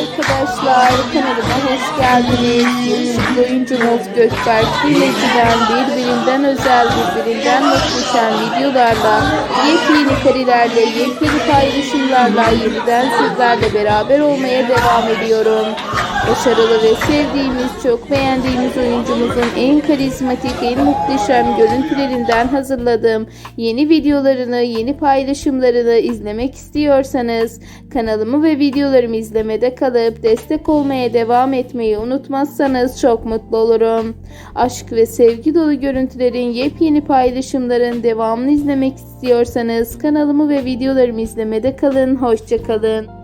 Arkadaşlar kanalıma hoş geldiniz. Oyuncumuz Gökberk Bileci'den birbirinden özel, birbirinden muhteşem videolarla, yepyeni karilerle, yepyeni paylaşımlarla yeniden sizlerle beraber olmaya devam ediyorum. Başarılı ve sevdiğimiz, çok beğendiğimiz oyuncumuzun en karizmatik, en muhteşem görüntülerinden hazırladığım yeni videolarını, yeni paylaşımlarını izlemek istiyorsanız kanalımı ve videolarımı izlemede kalıp destek olmaya devam etmeyi unutmazsanız çok mutlu olurum. Aşk ve sevgi dolu görüntülerin yepyeni paylaşımların devamını izlemek istiyorsanız kanalımı ve videolarımı izlemede kalın. Hoşçakalın.